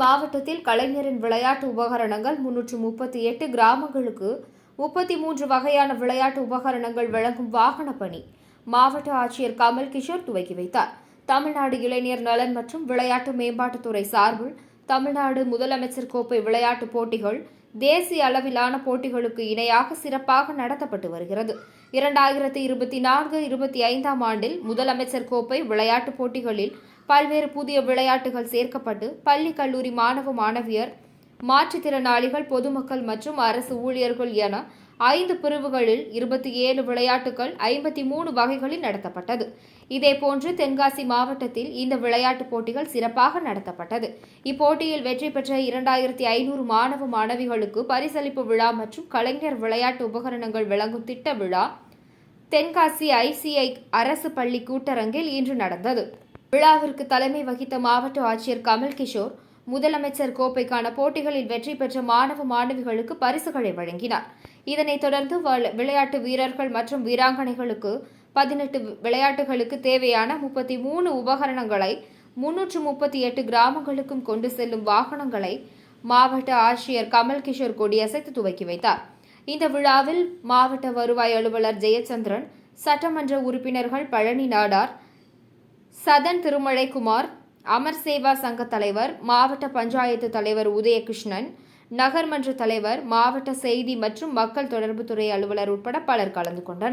மாவட்டத்தில் கலைஞரின் விளையாட்டு உபகரணங்கள் முன்னூற்று முப்பத்தி எட்டு கிராமங்களுக்கு முப்பத்தி மூன்று வகையான விளையாட்டு உபகரணங்கள் வழங்கும் வாகன பணி. மாவட்ட ஆட்சியர் கமல் கிஷோர் துவக்கி வைத்தார். தமிழ்நாடு இளைஞர் நலன் மற்றும் விளையாட்டு மேம்பாட்டுத்துறை சார்பில் தமிழ்நாடு முதலமைச்சர் கோப்பை விளையாட்டுப் போட்டிகள் தேசிய அளவிலான போட்டிகளுக்கு இணையாக சிறப்பாக நடத்தப்பட்டு வருகிறது. இரண்டாயிரத்தி இருபத்தி நான்கு இருபத்தி ஐந்தாம் ஆண்டில் முதலமைச்சர் கோப்பை விளையாட்டுப் போட்டிகளில் பல்வேறு புதிய விளையாட்டுகள் சேர்க்கப்பட்டு பள்ளி கல்லூரி மாணவ மாணவியர் மாற்றுத்திறனாளிகள் பொதுமக்கள் மற்றும் அரசு ஊழியர்கள் என ஐந்து பிரிவுகளில் இருபத்தி ஏழு விளையாட்டுகள் ஐம்பத்தி மூணு வகைகளில் நடத்தப்பட்டது. இதேபோன்று தென்காசி மாவட்டத்தில் இந்த விளையாட்டுப் போட்டிகள் சிறப்பாக நடத்தப்பட்டது. இப்போட்டியில் வெற்றி பெற்ற இரண்டாயிரத்தி ஐநூறு மாணவ மாணவிகளுக்கு பரிசளிப்பு விழா மற்றும் கலைஞர் விளையாட்டு உபகரணங்கள் வழங்கும் திட்ட விழா தென்காசி ஐசிஐ அரசு பள்ளி கூட்டரங்கில் இன்று நடந்தது. விழாவிற்கு தலைமை வகித்த மாவட்ட ஆட்சியர் கமல் கிஷோர் முதலமைச்சர் கோப்பைக்கான போட்டிகளில் வெற்றி பெற்ற மாணவ மாணவிகளுக்கு பரிசுகளை வழங்கினார். இதனைத் தொடர்ந்து வள- விளையாட்டு வீரர்கள் மற்றும் வீராங்கனைகளுக்கு பதினெட்டு விளையாட்டுகளுக்கு தேவையான முப்பத்தி மூணு உபகரணங்களை முன்னூற்று முப்பத்தி எட்டு கிராமங்களுக்கும் கொண்டு செல்லும் வாகனங்களை மாவட்ட ஆட்சியர் கமல் கிஷோர் கொடியசைத்து துவக்கி வைத்தார். இந்த விழாவில் மாவட்ட வருவாய் அலுவலர் ஜெயச்சந்திரன் சட்டமன்ற உறுப்பினர்கள் பழனி நாடார் சதன் திருமலைக்குமார் அமர் சேவா சங்க தலைவர் மாவட்ட பஞ்சாயத்து தலைவர் உதயகிருஷ்ணன் நகர்மன்ற தலைவர் மாவட்ட செய்தி மற்றும் மக்கள் தொடர்புத்துறை அலுவலர் உட்பட பலர் கலந்து கொண்டனர்.